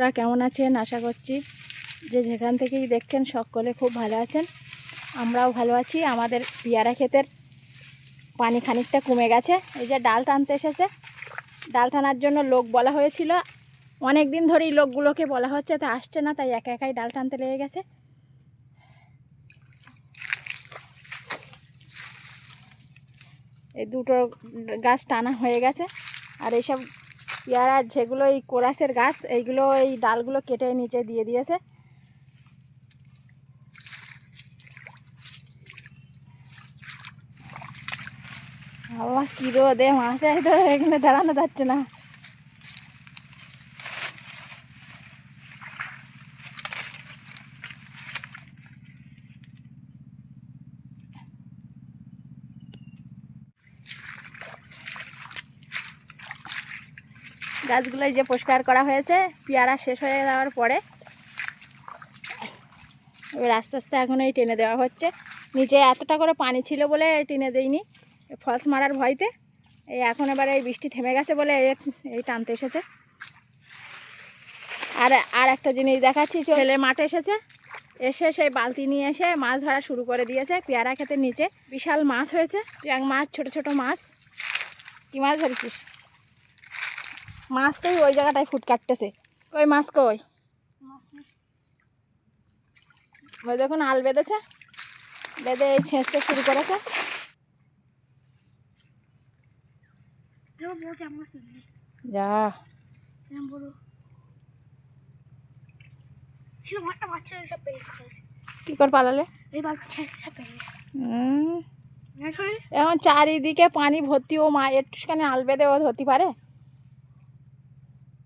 বন্ধুরা কেমন আছেন? আশা করছি যে যেখান থেকেই দেখছেন সকলে খুব ভালো আছেন। আমরাও ভালো আছি। আমাদের পেয়ারা ক্ষেতের পানি খানিকটা কমে গেছে। এই যে ডাল টানতে এসেছে। ডাল টানার জন্য লোক বলা হয়েছিল। অনেক দিন ধরেই লোকগুলোকে বলা হচ্ছে, তা আসছে না, তাই একা একাই ডাল টানতে লেগে গেছে। এই দুটো গাছ টানা হয়ে গেছে। আর এইসব পেয়ারা, যেগুলো এই কোরাসের গাছ, এইগুলো এই ডালগুলো কেটে নিচে দিয়ে দিয়েছে। আল্লাহ, কি রোদে মাছ তো এখানে দাঁড়ানো যাচ্ছে না। গাছগুলো যে পরিষ্কার করা হয়েছে, পেয়ারা শেষ হয়ে যাওয়ার পরে এবার আস্তে আস্তে এখন এই টেনে দেওয়া হচ্ছে। নিচে এতটা করে পানি ছিল বলে টেনে দেইনি, ফলস মারার ভয়তে। এই এখন এবার এই বৃষ্টি থেমে গেছে বলে এই টানতে এসেছে। আর আর একটা জিনিস দেখাচ্ছি ছেলে মাঠে এসেছে, এসে সেই বালতি নিয়ে এসে মাছ ধরা শুরু করে দিয়েছে পেয়ারা ক্ষেতের নিচে। বিশাল মাছ হয়েছে এক মাছ, ছোট ছোট মাছ। কি মাছ ধরেছিস? মাছ তো ওই জায়গাটায় ফুট কাটতেছে। কই মাছ কই? ওই দেখুন আল বেঁধেছে। বেঁধে এই ছেঁচতে শুরু করেছে। যা। কি করে পালালে? উম, এখন চারিদিকে পানি ভর্তি ও মা একটুখানি আল বেঁধে ও ধরতে পারে?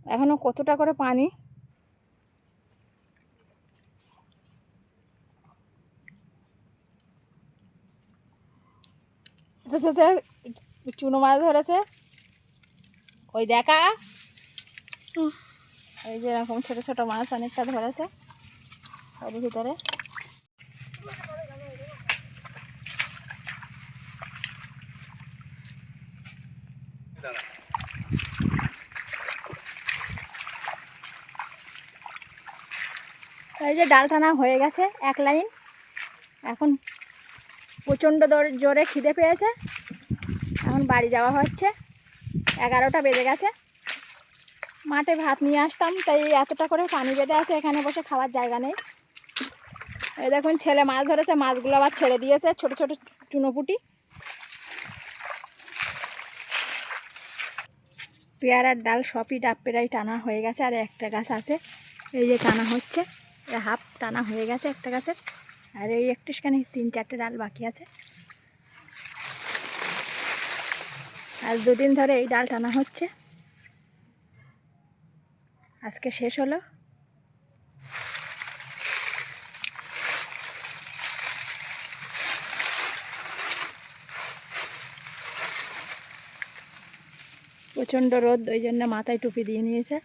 এখনও কতটা করে পানি? তো সে- সে চুনো মাছ ধরেছে। ওই দেখা। এই যে এরকম ছোটো ছোট মাছ অনেকটা ধরেছে। ওর ভিতরে। এই যে ডাল টানা হয়ে গেছে, এক লাইন। এখন প্রচণ্ড জোরে খিদে পেয়েছে। এখন বাড়ি যাওয়া হচ্ছে। এগারোটা বেজে গেছে। মাঠে ভাত নিয়ে আসতাম, তাই এতটা করে পানি বেঁধে আছে, এখানে বসে খাওয়ার জায়গা নেই। এই দেখুন, ছেলে মাছ ধরেছে, মাছগুলো আবার ছেড়ে দিয়েছে, ছোট ছোট চুনোপুটি। পেয়ারার ডাল সবই ডাব পেরাই টানা হয়ে গেছে, আর একটা গাছ আছে। এই যে টানা হচ্ছে। হাফ টানা হয়ে গেছে একটা গাছে। আর এই একটুখানি তিন চারটে ডাল বাকি আছে। আর দুদিন ধরে এই ডাল টানা হচ্ছে। আজকে শেষ হলো। প্রচণ্ড রোদ, ওই জন্য মাথায় টুপি দিয়ে নিয়েছে।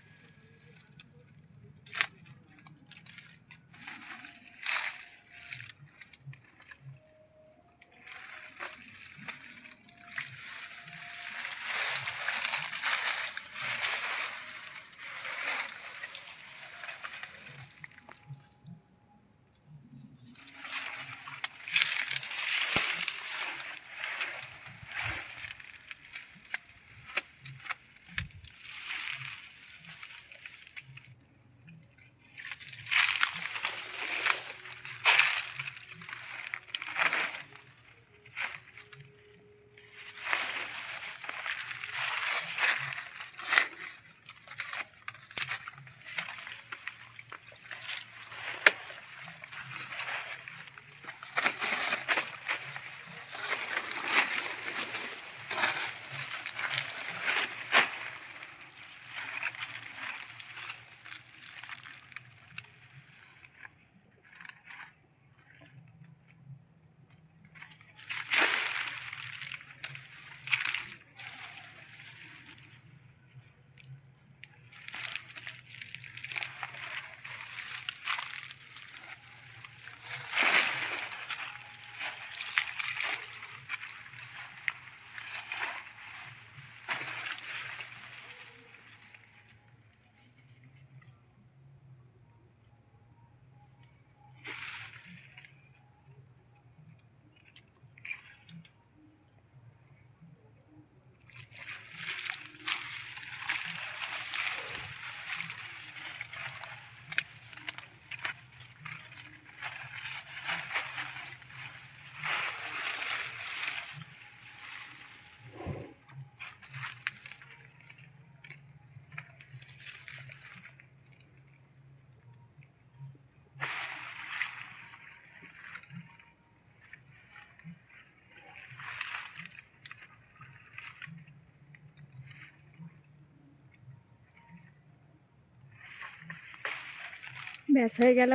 ব্যাস হয়ে গেল।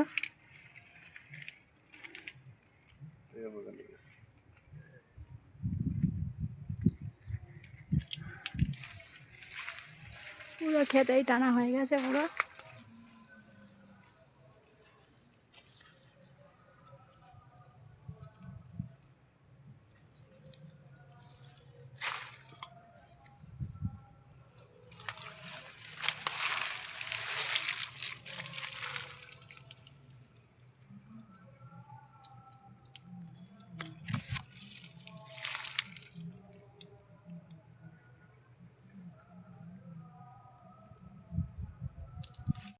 পুরো খেতেই টানা হয়ে গেছে পুরো।